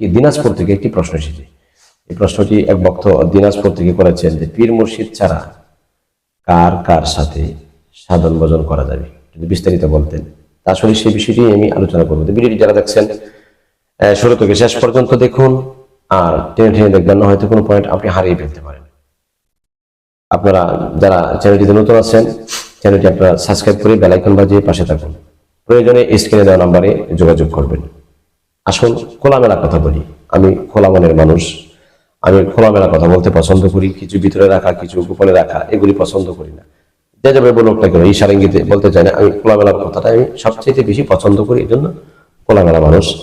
দিনাজপুর থেকে একটি প্রশ্ন এসেছে। এই প্রশ্নটি এক বক্ত দিনাজপুর থেকে করেছেন যে, পীর মুর্শিদ ছাড়া কার কার সাথে সাধন ভজন করা যাবে? যদি বিস্তারিত বলতেন। তা আসলে সেই বিষয়টি আমি আলোচনা করব। ভিডিওটি যারা দেখছেন শুরু থেকে শেষ পর্যন্ত দেখুন আর টেনে টেনে দেখবেন, না হয়তো কোনো পয়েন্ট আপনি হারিয়ে ফেলতে পারেন। আপনারা যারা চ্যানেলটিতে নতুন আছেন, চ্যানেলটি আপনারা সাবস্ক্রাইব করে বেলাইকন বাজিয়ে পাশে থাকুন। প্রয়োজনে স্ক্রিনে দেওয়া নাম্বারে যোগাযোগ করবেন। আসুন খোলামেলা কথা বলি। আমি খোলা মনের মানুষ। আমি খোলামেলা কথা বলতে পছন্দ করি। কিছু ভিতরে রাখা, কিছু গোপনে রাখা, এগুলি পছন্দ করি না। যে যাবে বলুক না কেন ঈশার ইঙ্গিতে বলতে চাই না, আমি খোলামেলা কথাটা আমি সবচেয়ে বেশি পছন্দ করি। এই জন্য খোলামেলা মানুষ।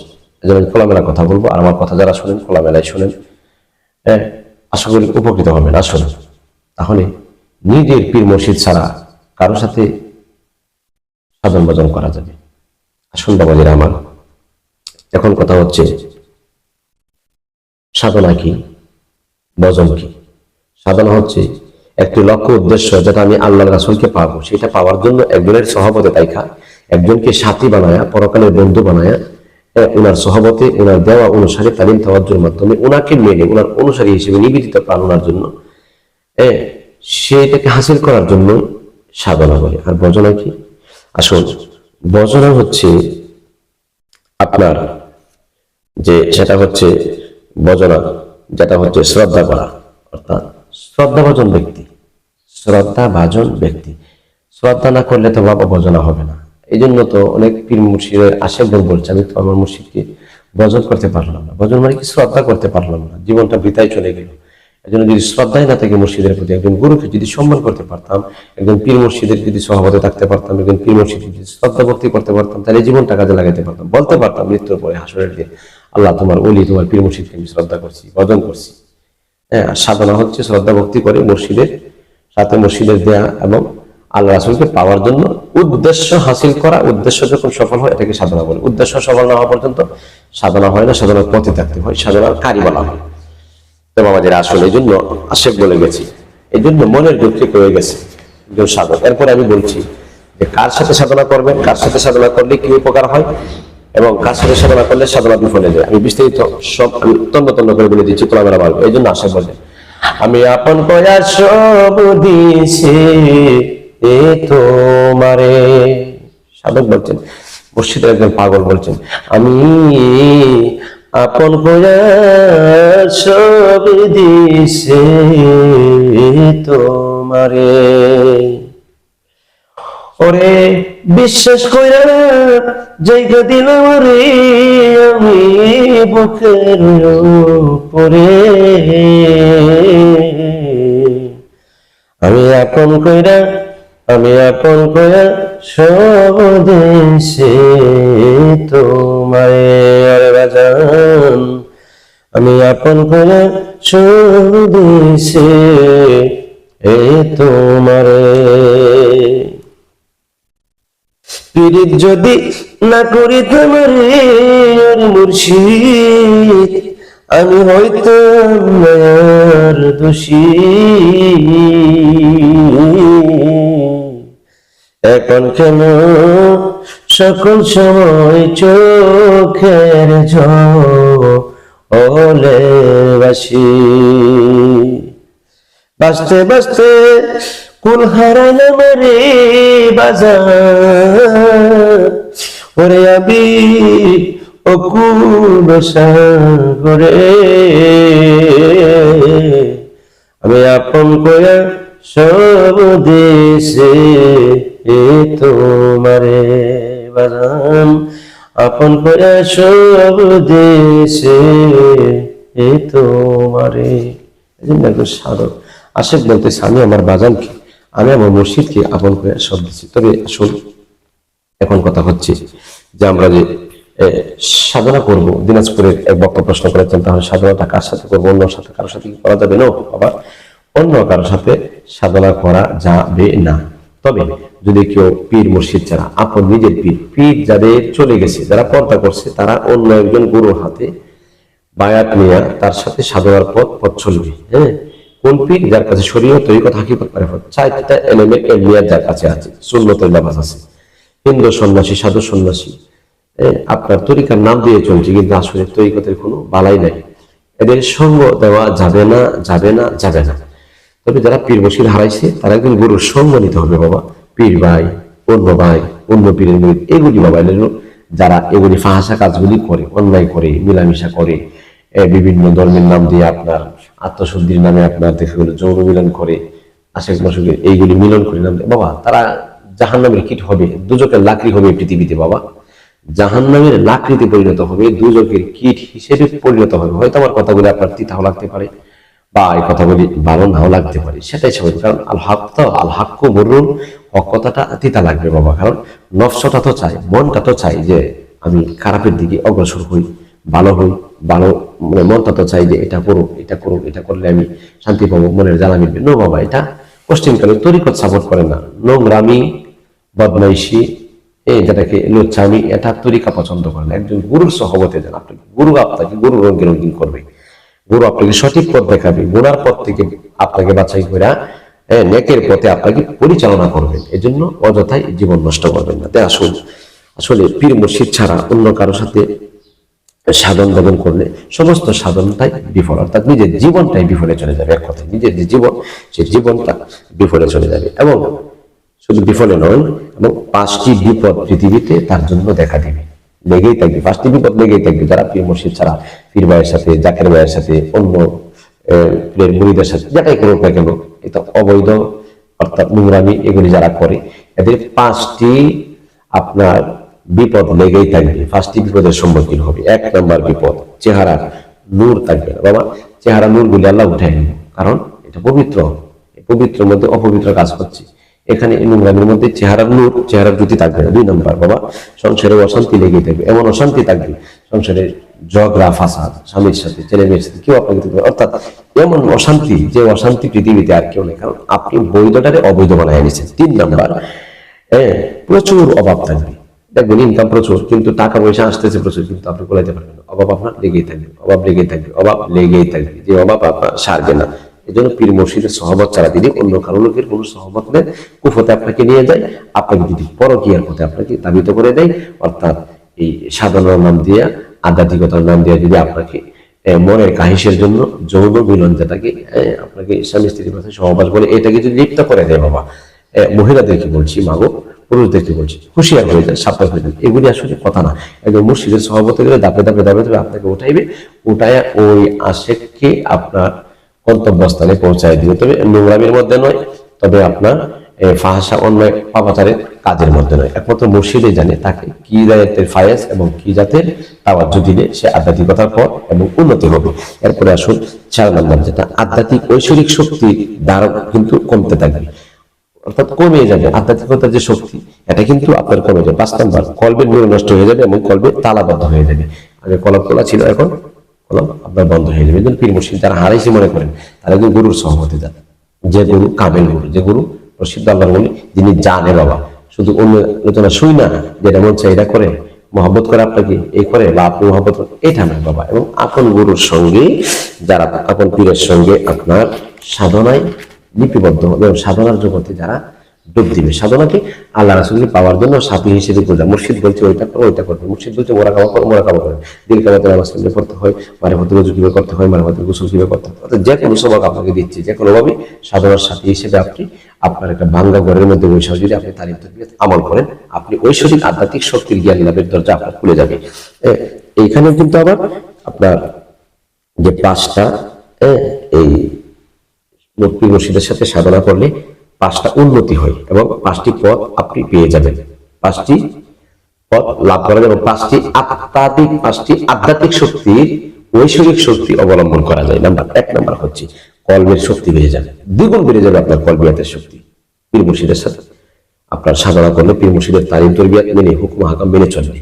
এই জন্য খোলামেলা কথা বলব আর আমার কথা যারা শোনেন, খোলামেলায় শোনেন। হ্যাঁ আশা করি উপকৃত হবেন। আসুন। তাহলে নিজের পীর মসজিদ ছাড়া কারোর সাথে সাধন ভজন করা যাবে। আসুন বাবাজিরা আমার এখন কথা হচ্ছে, সাধনা কি, ভজন কি? সাধনা হচ্ছে একটি লক্ষ্য উদ্দেশ্য যেটা আমি আল্লাহ রাসুলকে পাবো। সেটা পাওয়ার জন্য একজনের সহবতে তাইখা একজনকে সাথী বানায়া, পরকালের বন্ধু বানায়া ওনার সহবতে ওনার দেওয়া অনুসারে তালিম তাওয়াজ্জুর মাধ্যমে ওনাকে মেনে ওনার অনুসারী হিসেবে নিবেদিত প্রাণ ওনার জন্য সেটাকে হাসিল করার জন্য সাধনা বলে আর বজনা কি? আসল বজনা হচ্ছে আপনার যে সেটা হচ্ছে বজনা, যেটা হচ্ছে শ্রদ্ধা করা অর্থাৎ শ্রদ্ধা ভজন ব্যক্তি শ্রদ্ধা ভাজন ব্যক্তি। শ্রদ্ধা না করলে তো বাবা ভজনা হবে না। এই জন্য তো অনেক পীর মুর্শিদের আশেকজন বলছে, আমি তো আমার মুর্শিদকে ভজন করতে পারলাম না। ভজন মানে কি? শ্রদ্ধা করতে পারলাম না। জীবনটা বৃথায় চলে গেল। এই জন্য যদি শ্রদ্ধাই না থাকে মুর্শিদের প্রতি, একজন গুরুকে যদি সম্মান করতে পারতাম, একজন পীর মুর্শিদের যদি সভাপতি থাকতে পারতাম, একজন পীর মুর্শিদ যদি শ্রদ্ধা ভক্তি করতে পারতাম, তাহলে জীবনটা কাজে লাগাতে পারতাম। বলতে পারতাম মৃত্যুর পরে হাসরের দিন আল্লাহ তোমার ওলি, তোমার পীর মুর্শিদকে আমি শ্রদ্ধা করছি ভজন করছি। হ্যাঁ সাধনা হচ্ছে শ্রদ্ধা ভক্তি করে মুর্শিদের সাথে মুর্শিদের দেয়া এবং আল্লাহ রাসুলকে পাওয়ার জন্য উদ্দেশ্য হাসিল করা, উদ্দেশ্য যখন সফল হয়, এটাকে সাধনা বলে। উদ্দেশ্য সফল না হওয়া পর্যন্ত সাধনা হয় না, সাধনার পথে থাকতে হয়, সাধনার কারি বলা হয়। তো আমাদের আসলে এই জন্য আশেক বলে গেছি, এই জন্য মনের ঠিক হয়ে গেছে একজন সাধক। এরপরে আমি বলছি যে কার সাথে সাধনা করবেন, কার সাথে সাধনা করলে কি উপকার হয়? এবং কার সাথে সাধনা করলে সাধনা বিফলে যায় আমি বিস্তারিত সব আমি তন্ন তন্ন করে বলে দিচ্ছি তোলামেরা মারবো। এই জন্য আশা বলে আমি আপন কয়া সব দিছে এ তোমারে। সাধক বলছেন, মুর্শিদের একজন পাগল বলছেন, আমি আপন কয়া সব দিছে তোমারে। ওরে বিশ্বাস কইরা জায়গা দিলাম রে আমি বুকের উপরে। আমি আপন কইরা, আমি আপন কইরা সব দেশে তোমায় আর বাজান, আমি আপন কইরা সব দেশে এ তোমারে। পীড়িত যদি না করি তোমারে মুর্শিদ, আমি হয়তো মায়ার দোষী। এখন কেন সকল সময় চোখের ঝলে বাসি? বাঁচতে বাঁচতে কুল হারালাম রে বাজার। ওরে আবি, ও কুল সাগরে। আমি আপন কয়া সব দেশে তোমারে বাজান আপন কয়া সব দেশে এ তোমারে। সাধক। আশেক বলতেছে, আমি আমার বাজানকে আমি আমার মসজিদকে আপন করে সব দিচ্ছি। তবে আসল এখন কথা হচ্ছে যে আমরা যে সাধনা করব, দিনাজপুরের এক বক্তা প্রশ্ন করেছেন, তাহলে সাধনাটা কার সাথে করব? অন্য সাথে কারোর সাথে করা যাবে? না আবার অন্য কারোর সাথে সাধনা করা যাবে না। তবে যদি কেউ পীর মুর্শিদ ছাড়া, আপন নিজের পীর পীর যাদের চলে গেছে, যারা পর্দা করছে, তারা অন্য একজন গুরুর হাতে বায়াত নিয়ে তার সাথে সাধনার পথ পথ চলবে। হ্যাঁ? কোন পীর যার কাছে শরীয় তরিকত হাকিকত মারিফত চারটা এলিমেন্ট এলিয়ার যার কাছে আছে, সুন্নতের নামাজ আছে। হিন্দু সন্ন্যাসী, সাধু সন্ন্যাসী আপনার তরিকার নাম দিয়ে চলছে, কিন্তু আসলে তরিকতের কোনো বালাই নাই। এদের সঙ্গ দেওয়া যাবে না যাবে না যাবে না। তবে যারা পীর বসির হারাইছে, তারা কিন্তু গুরুর সঙ্গ নিতে হবে, বাবা। পীর ভাই, অন্য ভাই, অন্য পীরের মুরিদ এগুলি বাবা যারা এগুলি ফাহাসা কাজগুলি করে, অন্যায় করে, মিলামিশা করে বিভিন্ন ধর্মের নাম দিয়ে আপনার আত্মশুদ্ধির নামে আপনার দেখে গেলো যৌন মিলন করে আশেক মাসুকে এইগুলি মিলন করে নাম বাবা, তারা জাহান নামের কীট হবে, দুজকের লাকড়ি হবে পৃথিবীতে, বাবা। জাহান নামের লাকড়িতে পরিণত হবে, দুজকের কীট হিসেবে পরিণত হবে। হয়তো আমার কথাগুলি আপনার তিতাও লাগতে পারে, বা এই কথাগুলি ভালো নাও লাগতে পারে, সেটাই স্বাভাবিক। কারণ আল হক তো, আল হাক্য বলুন হক তিতা লাগবে, বাবা। কারণ নফসটা তো চাই, মনটা তো চাই যে আমি খারাপের দিকে অগ্রসর হই, ভালো হই ভালো মানে মনটা তো চাই যে এটা করুক এটা করুক, এটা করলে আমি শান্তি পাবো, মনের জ্বালা মিটবে। নো বাবা, এটা পশ্চিমকালে তরিকত সাপোর্ট করে না। নোংরামি, বদমাইশি, এই যেটাকে লুচ্ছামি, এটা তরিকা পছন্দ করে না। একজন গুরুর সহবতে যান আপনাকে গুরু আপনাকে গুরু রঙিন রঙিন করবে। গুরু আপনাকে সঠিক পথ দেখাবে। গুনার পথ থেকে আপনাকে বাছাই করে নেকের পথে আপনাকে পরিচালনা করবেন এজন্য অযথাই জীবন নষ্ট করবেন না। তাই আসুন। আসলে পীর মুর্শিদ ছাড়া অন্য কারোর সাথে সাধন ভজন করলে সমস্ত সাধনটাই বিফল, অর্থাৎ নিজের জীবনটাই বিফলে চলে যাবে। এক কথায় নিজের যে জীবন সেই জীবনটা বিফলে চলে যাবে। এবং শুধু বিফলে নয়, এবং পাঁচটি বিপদ পৃথিবীতে তার জন্য দেখা দেবে। লেগেই থাকবে, পাঁচটি বিপদ লেগেই থাকবে। যারা পীর মুর্শিদ ছাড়া পীর ভাইয়ের সাথে, জাকের ভাইয়ের সাথে, অন্য মুড়িদের সাথে যেটাই করুক না কেন, এটা অবৈধ, অর্থাৎ নোংরামি, এগুলি যারা করে, এদের পাঁচটি আপনার বিপদ লেগেই থাকবে। পাঁচটি বিপদের সম্মুখীন হবে। এক নম্বর বিপদ চেহারা নূর থাকবে। না বাবা, চেহারা নূর গুলি আল্লাহ উঠাই নিল কারণ এটা পবিত্র। এই পবিত্রের মধ্যে অপবিত্র কাজ হচ্ছে এখানে নোংরামের মধ্যে চেহারার নূর, চেহারার জ্যোতি থাকবে না। দুই নম্বর, বাবা সংসারে অশান্তি লেগেই থাকবে। এমন অশান্তি থাকবে সংসারে ঝগড়া, ফাসাদ, স্বামীর সাথে ছেলে মেয়ের সাথে, কেউ আপনাকে অর্থাৎ এমন অশান্তি, যে অশান্তি পৃথিবীতে আর কেউ নেই। কারণ আপনি বৈধটারে অবৈধ বানায় এনেছেন। তিন নাম্বার হ্যাঁ প্রচুর অভাব থাকবে। দেখবেন ইনকাম প্রচুর, কিন্তু টাকা পয়সা আসতেছে প্রচুর, কিন্তু আপনি কোলাইতে পারবেন অভাব আপনার লেগেই থাকবে, অভাব লেগেই থাকবে, অভাব লেগেই থাকবে। যে অভাব আপনার সারবে না। এই জন্য পীর মসজিদের সহবত ছাড়া দিদি অন্য কারও লোকের কোনো সহবত নেই। কুফতে আপনাকে নিয়ে যায়, আপনাকে যদি পরকিয়ার পথে আপনাকে দাবিত করে দেয়, অর্থাৎ এই সাধারণ নাম দিয়ে, আধ্যাত্মিকতার নাম দিয়ে যদি আপনাকে মনের কাহিসের জন্য যৌন মিলন যেটাকে আপনাকে স্বামী স্ত্রীর সহবাস বলে, এটাকে যদি লিপ্ত করে দেয় বাবা। মহিলাদেরকে বলছি, মাগো পুরুষদেরকে বলছি, হুঁশিয়ার হয়ে যায় সাবধান হয়ে যায়। এগুলি আসলে কথা না। একদম মুর্শিদের সভাপতি গেলে দাপে দাপে দাপে দাপে আপনাকে উঠাইবে উঠায় ওই আশেককে আপনার গন্তব্যস্থানে পৌঁছায় দিবে। তবে নোংরামির মধ্যে নয়, তবে আপনার ফাহাসা অন্যায় পাপাচারের কাজের মধ্যে নয়। একমাত্র মুর্শিদে জানে তাকে কি জাতের ফায়াস এবং কি জাতের তাওয়াজ্জু দিলে সে আধ্যাত্মিকতার পর এবং উন্নতি হবে। এরপরে আসুন চার নম্বর যেটা, আধ্যাত্মিক ঐশ্বরিক শক্তি দ্বারা কিন্তু কমতে থাকবে। অর্থাৎ কমে যাবে, আধ্যাত্মিকতার যে শক্তি, এটা কিন্তু আপনার কমে যাবে পাঁচ নাম্বার কলবের নূর নষ্ট হয়ে যাবে এবং কলবে তালাবদ্ধ হয়ে যাবে। আগে কলম খোলা ছিল, এখন কলম আপনার বন্ধ হয়ে যাবে। পীর মুর্শিদ, যারা হারাইছে মনে করেন, তারা কিন্তু গুরুর সহমতে যান যে গুরু কামেল গুরু, যে গুরু প্রসিদ্ধ আল্লাহর বলি, যিনি জানে বাবা। শুধু অন্য আলোচনা শুই না, যেটা মন চাই এটা করে, মহব্বত করে আপনাকে, এই করে, বা আপনি মহব্বত এটা নয় বাবা। এবং আপন গুরুর সঙ্গে, যারা, আপন পীরের সঙ্গে আপনার সাধনায় লিপিবদ্ধ হবে এবং সাধনার জগতে যারা ডুব দিবে, সাধনাকে আল্লাহ রাসুলকে পাওয়ার জন্য সাথী হিসেবে বোঝা মুর্শিদ বলছে, ওইটা ওইটা করবে মুর্শিদ বলছে মোরা কাবা করো মোরা কাবা করো। দিল কাবাতে নামাজ কেমনে পড়তে হয় মারে ভাতে রুজু কীভাবে করতে হয় মারে ভাতে গোসল কীভাবে করতে হয়। যে কোনো সবক আপনাকে দিচ্ছে, যে কোনোভাবে সাধনার সাথী হিসেবে আপনি, আপনার একটা ভাঙ্গা ঘরের মধ্যে বসে যদি আপনি তারিফ তরবিয়ত আমল করেন, আপনি ঐশ্বরিক আধ্যাত্মিক শক্তির জ্ঞান লাভের দরজা আপনার খুলে যাবে। এইখানে কিন্তু আবার আপনার যে পাঁচটা এই মুক্তি মুর্শিদের সাথে সাধনা করলে পাঁচটা উন্নতি হয় এবং পাঁচটি পথ আপনি পেয়ে যাবেন। পাঁচটি পথ লাভ করা এবং পাঁচটি আত্মাধিক পাঁচটি আধ্যাত্মিক শক্তির ঐশ্বরিক শক্তি অবলম্বন করা যায়। নাম্বার এক, নাম্বার হচ্ছে কলমের শক্তি বেড়ে যাবে। দ্বিগুণ বেড়ে যাবে আপনার কলবিয়াতের শক্তি। পীর মুর্শিদের সাথে আপনার সাধনা করলে পীর মুর্শিদের তারিম তরবিয়াত মেনে, হুকুম, হাকাম মেনে চলবে।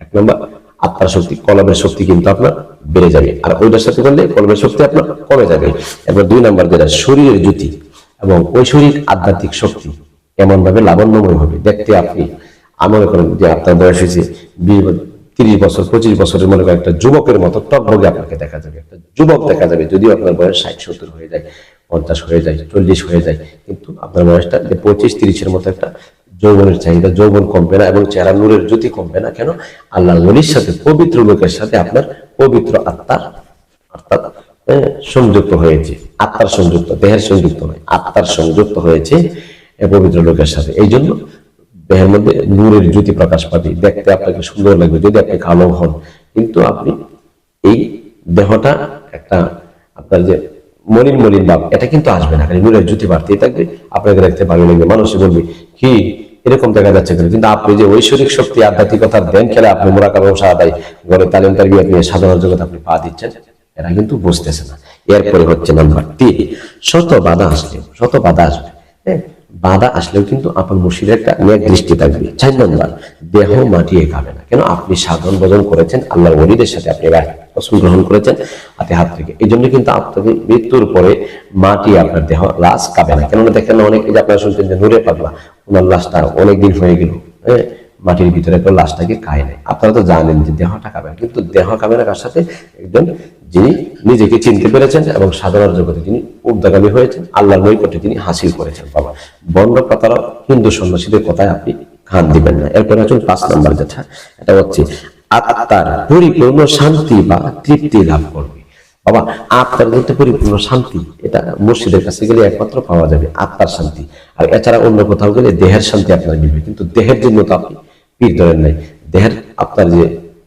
এক নম্বর, আত্মার শক্তি কলমের শক্তি কিন্তু আপনার বেড়ে যাবে। আর ওইটার সাথে করলে কলমের শক্তি আপনার কমে যাবে। এবার দুই নাম্বার যেটা, শরীরের জ্যোতি এবং ঐশ্বরিক আধ্যাত্মিক শক্তি এমন ভাবে লাবণ্যময় হবে। দেখতে আপনি আমি মনে করেন যে আপনার বয়স হয়েছে বিশ তিরিশ বছর, পঁচিশ বছরের মনে করেন একটা যুবকের মতো টকবগে আপনাকে দেখা যাবে। একটা যুবক দেখা যাবে, যদিও আপনার বয়স ষাট, সত্তর হয়ে যায়, পঞ্চাশ হয়ে যায়, চল্লিশ হয়ে যায়, কিন্তু আপনার বয়সটা যে পঁচিশ, তিরিশের মতো একটা যৌবনের চাহিদা, যৌবন কমবে না এবং চেহারা নূরের জ্যোতি কমবে না। কেন? আল্লাহ নবীর সাথে পবিত্র লোকের সাথে আপনার পবিত্র আত্মার, অর্থাৎ সংযুক্ত হয়েছে। আত্মার সংযুক্ত, দেহের সংযুক্ত নয়, আত্মার সংযুক্ত হয়েছে পবিত্র লোকের সাথে। এই জন্য দেহের মধ্যে নূরের জ্যোতি প্রকাশ পাবে। দেখতে আপনাকে সুন্দর লাগবে যদি আপনি কালো হন। কিন্তু আপনি এই দেহটা একটা আপনার যে মলিন মলিন ভাব, এটা কিন্তু আসবে না। খালি নূরের জ্যোতি বাড়তেই থাকবে, আপনাকে দেখতে ভালো লাগবে, মানুষে বলবে, কি এরকম দেখা যাচ্ছে কেন কিন্তু আপনি যে ঐশ্বরিক শক্তি, আধ্যাত্মিকতার দেন খেলে আপনি মোরাকার ব্যবসা আদায় গড়ে তালিম তার আপনি নিয়ে সাধারণ জগৎ আপনি পা দিচ্ছেন, এরা কিন্তু বুঝতেছে না। এরপরে হচ্ছে নাম্বার তিন শত বাধা আসলে, শত বাধা আসবে। হ্যাঁ বাধা আসলেও কিন্তু আপনার মুর্শিদের একটা নেক দৃষ্টি থাকবে। চার নম্বর, দেহ মাটিয়ে খাবে না। কেন? আপনি সাধন ভজন করেছেন, আল্লাহর ওলিদের সাথে আপনি রসুল গ্রহণ করেছেন, হাতে হাত থেকে এই জন্য কিন্তু আপনাকে মৃত্যুর পরে মাটি আপনার দেহ, লাশ কাবে না। কেননা দেখেন অনেক যে আপনারা শুনছেন যে নূরে পাগলা, ওনার লাশটা অনেকদিন হয়ে গেল হ্যাঁ? মাটির ভিতরে কেউ লাশটাকে খায় নাই। আপনারা তো জানেন যে দেহটা খাবে কিন্তু দেহ খাবে না কার সাথে? একজন যিনি নিজেকে চিনতে পেরেছেন এবং সাধারণ জগতে তিনি উর্দাগামী হয়েছেন, আল্লাহর নৈকট্যে তিনি হাসিল করেছেন। বাবা বন্ড পাতারা হিন্দু সন্ন্যাসীদের কথায় আপনি খান দিবেন না। এরপরে হচ্ছেন পাঁচ নম্বর যেটা এটা হচ্ছে, আত্মার পরিপূর্ণ শান্তি বা তৃপ্তি লাভ করবে। বাবা, আত্মার মধ্যে পরিপূর্ণ শান্তি, এটা মসজিদের কাছে গেলে একমাত্র পাওয়া যাবে আত্মার শান্তি। আর এছাড়া অন্য কোথাও গেলে দেহের শান্তি আপনার মিলবে। কিন্তু দেহের জন্য তো আপনি পীর ধরেন নাই। দেহের আপনার যে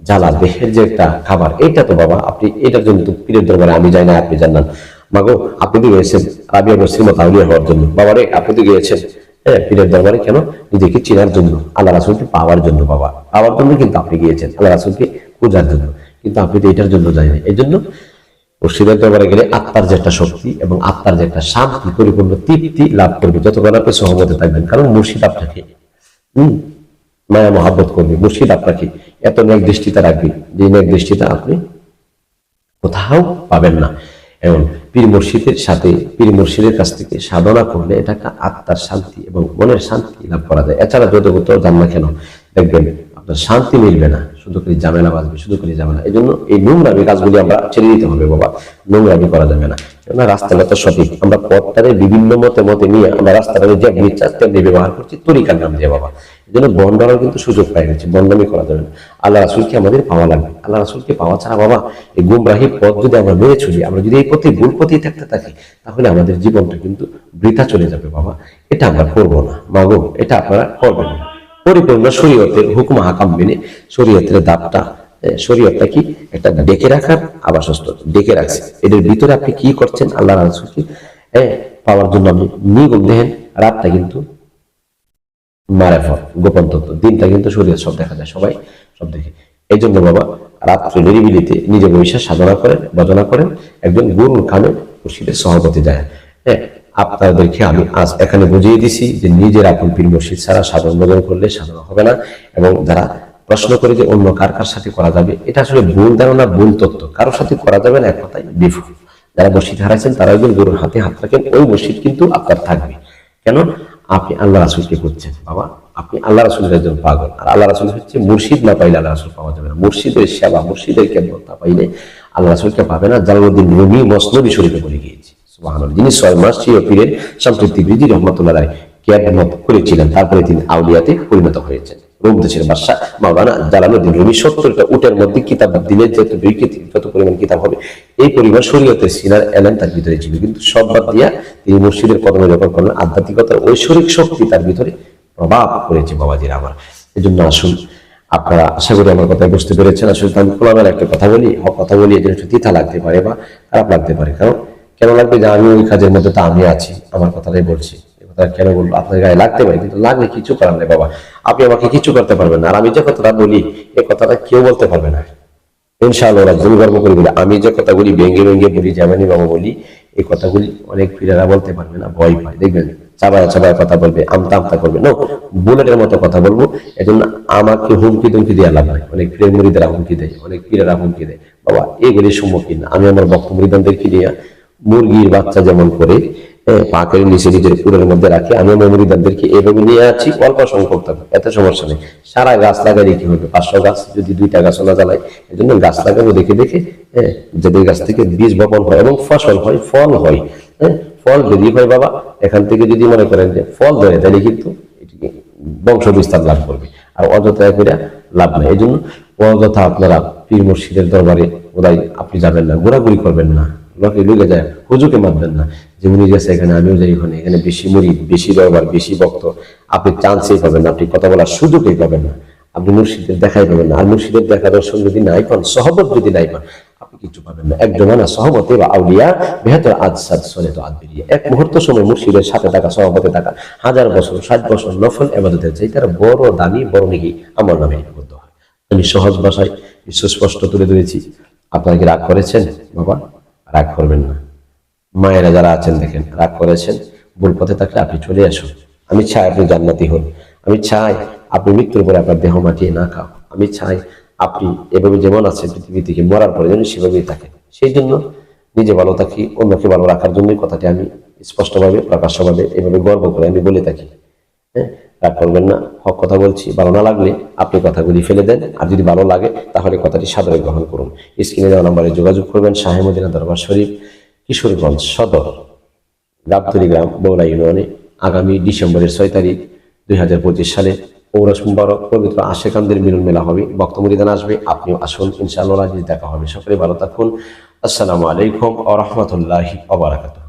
জ্বালা দেহের যে একটা খাবার এটা তো বাবা আপনি, এটার জন্য তো পীরের দরবারে আমি যাই না, আপনি জানান মাগো, আপনি তো গিয়েছেন রাবিয়া মুসলিম তাউলিয়া হওয়ার জন্য। বাবারে আপনি তো গিয়েছেন। হ্যাঁ পীরের দরবারে কেন? নিজেকে চেনার জন্য, আল্লাহ রাসুলকে পাওয়ার জন্য বাবা। পাওয়ার জন্য কিন্তু আপনি গিয়েছেন, আল্লাহ রাসুলকে পূজার জন্য। কিন্তু আপনি তো এটার জন্য যাই না এই জন্য মুর্শিদের দরবারে গেলে আত্মার যে একটা শক্তি এবং আত্মার যে একটা শান্তি, পরিপূর্ণ তৃপ্তি লাভ করবে। যতক্ষণ আপনি সহমতে থাকবেন, কারণ মুর্শিদ আপনাকে। হম? মায়া মহাব্বত করবে মুর্শিদ আপনাকে এত ন্যাক দৃষ্টিতে রাখবে যে ন্যাক দৃষ্টিতে আপনি কোথাও পাবেন না। এবং পীর মুর্শিদের সাথে, পীর মুর্শিদের কাছ থেকে সাধনা করলে এটা একটা আত্মার শান্তি এবং মনের শান্তি লাভ করা যায়। এছাড়া যত কোথাও যান না কেন? দেখবেন আপনার শান্তি মিলবে না। শুধু করে ঝামেলা বাঁচবে শুধু করে ঝামেলা। এই জন্য এই নোংরামি কাজগুলি আমরা ছেড়ে দিতে হবে বাবা। নোংরামি করা যাবে না। কেননা রাস্তাটা তো সঠিক। আমরা পথটারে বিভিন্ন মতে মতে নিয়ে আমরা রাস্তাটারে যে তেমনি ব্যবহার করছি, তরিকার নাম দিয়ে বাবা। জন্য বন্ডারও কিন্তু সুযোগ পাই গেছে বন্ডামি করা যাবে আল্লাহ রাসুলকে আমাদের পাওয়া লাগবে। আল্লাহ রাসুলকে পাওয়া ছাড়া বাবা এই গুমরাহি পথ যদি আমরা মেরে চলি আমরা যদি এই পথে ভুল পথেই থাকতে থাকি তাহলে আমাদের জীবনটা কিন্তু বৃথা চলে যাবে বাবা। এটা আমরা করব না। মাগো এটা আপনারা করবেন না। পরিপূর্ণ শরীয়তের হুকুম হাকাম মেনে শরীয়তের দাবটা এ, শরীয়তটা কি? একটা ডেকে রাখার আবাসস্থল ডেকে রাখছে। এদের ভিতরে আপনি কি করছেন? আল্লাহ রাসুলকে হ্যাঁ পাওয়ার জন্য আপনি নিগুম দেখেন রাতটা কিন্তু মারেফত, গোপন তত্ত্ব দিনটা কিন্তু শরীর সব দেখা যায়, সবাই সব দেখে। এই জন্য বাবা, রাত্রে নিরিবিলিতে নিজে বৈশা সাধনা করেন ভজনা করেন, একজন গুরুর কানে মুর্শিদের সভাপতি যায়। হ্যাঁ আপনাদেরকে আমি আজ এখানে বুঝিয়ে দিছি যে নিজের আপন পীর মুর্শিদ ছাড়া সাধন ভজন করলে সাধনা হবে না এবং যারা প্রশ্ন করে যে অন্য কার কার সাথে করা যাবে, এটা আসলে ভুল ধারণা, ভুল তত্ত্ব কারোর সাথে করা যাবে না, এক কথায় বিফল। যারা মসজিদ হারাইছেন তারা একজন গুরুর হাতে হাত রাখেন, ওই মসজিদ কিন্তু আপনার থাকবে। কেন? আপনি আল্লাহ রাসুলকে করছেন বাবা। আপনি আল্লাহ রাসুলের একজন পাগল। আর আল্লাহ রাসুল হচ্ছে মুর্শিদ না পাইলে আল্লাহ রাসুল পাওয়া যাবে না। মুর্শিদের সেবা, মুর্শিদের কেবল তা পাইলে আল্লাহ রাসুলকে পাবে না। মধ্যে রুমি মসনবী শরীফে বলে গিয়েছে। যিনি ছয় মাস চির পীরের সম্পৃক্তি বৃদ্ধি রহমতুল্লাহ রায় করেছিলেন তারপরে তিনি আউলিয়াতে পরিণত হয়েছেন। রোম দেশের বাদশাহ মাওলানা জালালউদ্দিন রুমি সত্তরটা উটের মধ্যে কিতাব, দিনের পরিমাণ কিতাব হবে, এই পরিমাণ সিনার এলেন, তার ভিতরে ছিল কিন্তু সব বাদ দিয়া তিনি করলেন, আধ্যাত্মিকতার ঐশ্বরিক শক্তি তার ভিতরে প্রভাব করেছে বাবাজির আমার। এই জন্য আসুন, আপনারা আশা করি আমার কথা বুঝতে পেরেছেন। আসলে আমি খোলামেলা একটা কথা বলি কথা বলি এদের একটু তিতা লাগতে পারে বা খারাপ লাগতে পারে। কারণ কেন লাগবে যে আমি ওই কাজের মধ্যে তো আমি আছি, আমার কথাটাই বলছি। কথা কেন বলব আপনার গায়ে লাগতে পারে, কিন্তু লাগলে কিছু করার নেই বাবা। আপনি আমাকে কিছু করতে পারবেন না। আর আমি যে কথাটা বলি এই কথাটা কেউ বলতে পারবে না। ইনশাআল্লাহ ভুল গর্ব করে বলে আমি যে কথাগুলি ভেঙ্গে ভেঙ্গে বলি জামানি বাবা বলি এই কথাগুলি অনেক পীরেরা বলতে পারবে না, ভয় পায়। দেখবেন, চাবায় চাবায় কথা বলবে, আমতা আমতা করবে। না বুলেটের মতো কথা বলব। এজন্য আমাকে হুমকি তুমকি দেওয়া লাভ নাই। অনেক পীরের মুড়িদেরা হুমকি দেয়, অনেক পীরেরা হুমকি দেয়। বাবা এগুলির সম্মুখীন আমি আমার বক্ত মুড়িদানদেরকে নিয়ে মুরগির বাচ্চা যেমন করে পাকের নিচে নিজের পুরের মধ্যে রাখে। আমি আমার মুড়িদানদেরকে এভাবে নিয়ে আছি অল্প সংখ্যক থাকবে এত সমস্যা নেই। সারা গাছ লাগাইলে কি হবে? পাঁচশো গাছ যদি দুইটা গাছ না জ্বালাই এই জন্য গাছ লাগাবো দেখে দেখে হ্যাঁ যাদের গাছ থেকে বীজ বপন হয় এবং ফসল হয়, ফল হয় হ্যাঁ ফল যদি হয় বাবা, এখান থেকে যদি মনে করেন যে ফল ধরে তাহলে কিন্তু বংশ বিস্তার লাভ করবে। আর অযথা করে লাভ নাই। এই জন্য অযথা আপনারা পীর মুর্শিদের দরবারে ওরাই আপনি যাবেন না, ঘোরাঘুরি করবেন না। লোকে লুকে যায় হুজুকে মারবেন না যে উনি গেছে এখানে, আমিও যাই ওখানে। এখানে বেশি মুড়ি বেশি দরবার, বেশি ভক্ত। আপনি চান্সই পাবেন না, আপনি কথা বলার সুযোগই পাবেন না। আপনি মুর্শিদের দেখাই পাবেন না। আর মুর্শিদের দেখা দর্শন যদি নাই পান, সহবত যদি নাই পান, আপনি কিছু পাবেন না। এক জমানা সহমতে বা আউলিয়া বেহতর আজ সাদ সলে তো আদ বেরিয়ে। এক মুহূর্ত সময় মুর্শিদের সাথে থাকা সহমতে থাকা। হাজার বছর, ষাট বছর নফল এবাদতের চাই। তারা বড় দামি, বড় নাকি আমার নামে লিপিবদ্ধ হয়। আমি সহজ ভাষায়, সুস্পষ্ট তুলে ধরেছি। আপনারা কি রাগ করেছেন, বাবা? রাগ করবেন না। মায়েরা যারা আছেন, দেখেন, রাগ করেছেন, ভুল পথে থাকলে আপনি চলে আসুন। আমি চাই আপনি জান্নাতি হন। আমি চাই আপনি মৃত্যুর পরে আপনার দেহ মাটিয়ে না খাও আমি চাই আপনি এভাবে যেমন আছেন, পৃথিবী থেকে মরার পরে যেন সেভাবেই থাকেন। সেই জন্য নিজে ভালো থাকি, অন্যকে ভালো রাখার জন্যই কথাটি আমি স্পষ্টভাবে, প্রকাশ্যভাবে এভাবে গর্ব করে আমি বলে থাকি। হ্যাঁ? রাগ করবেন না, হক কথা বলছি। ভালো না লাগলে আপনি কথাগুলি ফেলে দেন, আর যদি ভালো লাগে তাহলে কথাটি সাদরে গ্রহণ করুন। স্ক্রিনে দেওয়া নাম্বারে যোগাযোগ করবেন শাহেমদিনা দরবার শরীফ, কিশোরগঞ্জ সদর, গাবতলি গ্রাম বৌরা ইউনিয়নে। আগামী ডিসেম্বরের ছয় তারিখ, দুই হাজার পঁচিশ সালে পৌরস মুবারক, পবিত্র আশেকানদের মিলন মেলা হবে। বক্তমরিদান আসবে, আপনিও আসুন, ইনশাআল্লাহ দেখা হবে। সকলে ভালো থাকুন। আসসালামু আলাইকুম আ রহমতুল্লাহি আবরাকাতুহ